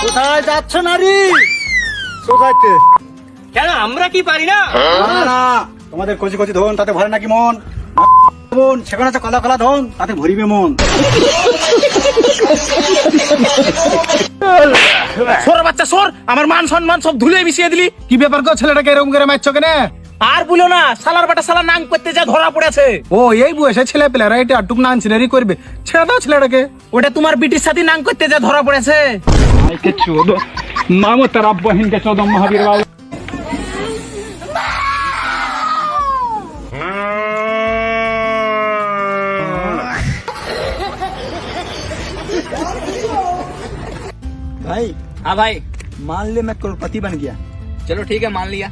কোথায় যাচ্ছ নারী? কোথাইতে কেন আমরা কি পারি না? না না তোমাদের কচি কচি ধন তাতে ভরে নাকি মন? বোন সেখানে আছে কলা কলা ধন তাতে ভরিবে মন। সোর বাচ্চা সোর! আমার মান সম্মান সব ধুলে মিশিয়ে দিলি। কি ব্যাপার গো ছেলেটাকে এরকম করে মারছো কেন? আর বলো না সালার বাটা সালা নাং করতে যা ধরা পড়েছে ও এই বয়সে ছেলে পেলেরা এটা টুক না আনছিনারি করবে ছেড়ে দাও ছেলেটাকে ওটা তোমার বিটির সাথে নাং করতে যা ধরা পড়েছে के चौदह मामो तेरा बहन के चौदह महावीर बाबू भाई हाँ भाई मान ले मैं करोड़पति बन गया चलो ठीक है मान लिया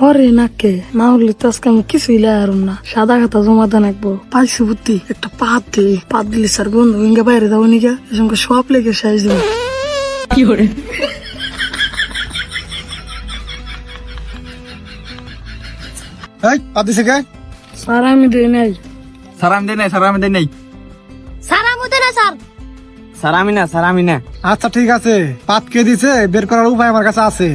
হরে নাকে না হলে তো আজকে আমি কিছুই লাগারুম না। সাদা খাতা জমা দেন একবো পাইছি বুদ্ধি। একটা পাত দি। পাত দিলে স্যার বন্ধু ইঙ্গে বাইরে যাব নিকা এসঙ্গে সব লেগে শেষ দিব। এই পাতিছে কে? স্যার আমি দিই নাই। সারাম দে নাই সারাম দে নাই। না স্যার না না। আচ্ছা ঠিক আছে। পাত কে দিছে? বের করার উপায় আমার কাছে আছে।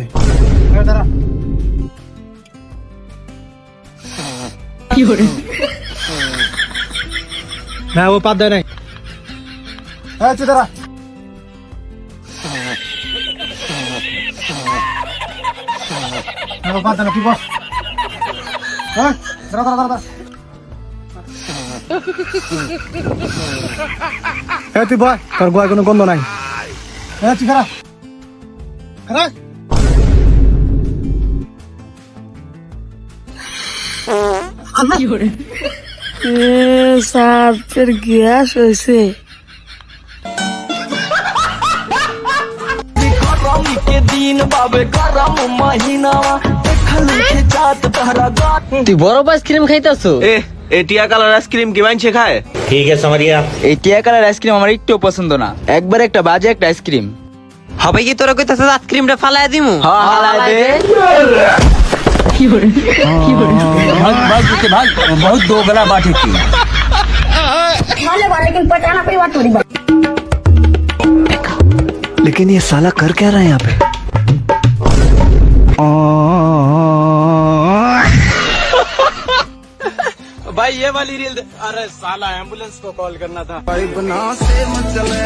না ও পাত দেয় নাই। হ্যাঁ দাঁড়া হ্যাঁ, পাত দেয় না, তুই বস। হ্যাঁ, দাঁড়া, দাঁড়া, দাঁড়া, দাঁড়া। হ্যাঁ তুই বয় তোর গোয়ায় কোনো গন্ধ নাই। হ্যাঁ তুই খারাপ খারাপ ফের গ্যাস হয়েছে। তুই বরফ আইসক্রিম খাইতাছো? এ এ টিয়া কালার আইসক্রিম কি মাইনছে খায়? এই টিয়া কালার আইসক্রিম আমার একটু পছন্দ না। একবার একটা বাজে একটা আইসক্রিম। হবে কি তোরা কইতাছ আইসক্রিমটা ফালাই দিমু? দো। बहुत दोगला बात है। लेकिन कोई बात थोड़ी लेकिन ये साला कर क्या रहा है यहाँ पे? भाई ये वाली रील अरे साला एंबुलेंस को कॉल करना था। भाई बना से मत चले।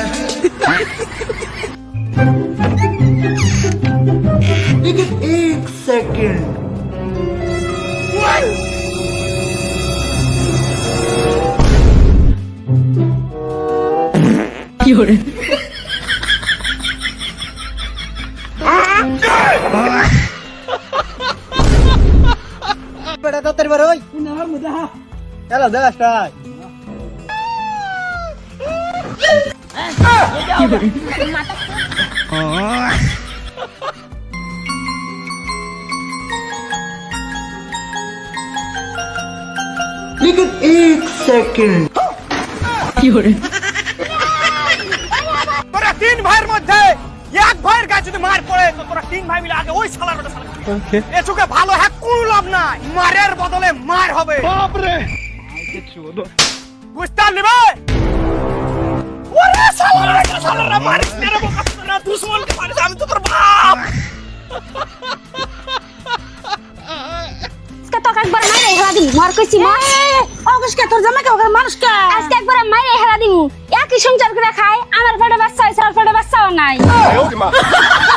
एक सेकंड বেটা তো তেরবার ওই চলো দেখাসটা তোরা তিন ভাইয়ের মধ্যে এক ভাইয়ের গায়ে যদি মার পড়ে তো তোরা তিন ভাই মিলে আগে ওই শালার বেটা শালা এ চোখে ভালো হ্যাঁ কোনো লাভ নাই। মারের বদলে মার হবে। বাপরে! বুঝতে নিবে ওরে শালার বেটা শালারা মারিস নে রে বোকা না দুশ্মনকে মারিস? আমি তো তোর বাপ। আজকে তোকে একবার মাইরে হেরা দিমু মার কইছি মার। অগস্টকে তোর জামাকে ওকে মানুষকে আজকে একবার মাইরে হেরা দিমু। একই সংসার করে খায় আমার পেটে বাচ্চা হয়েছে আর পেটে বাচ্চাও নাই।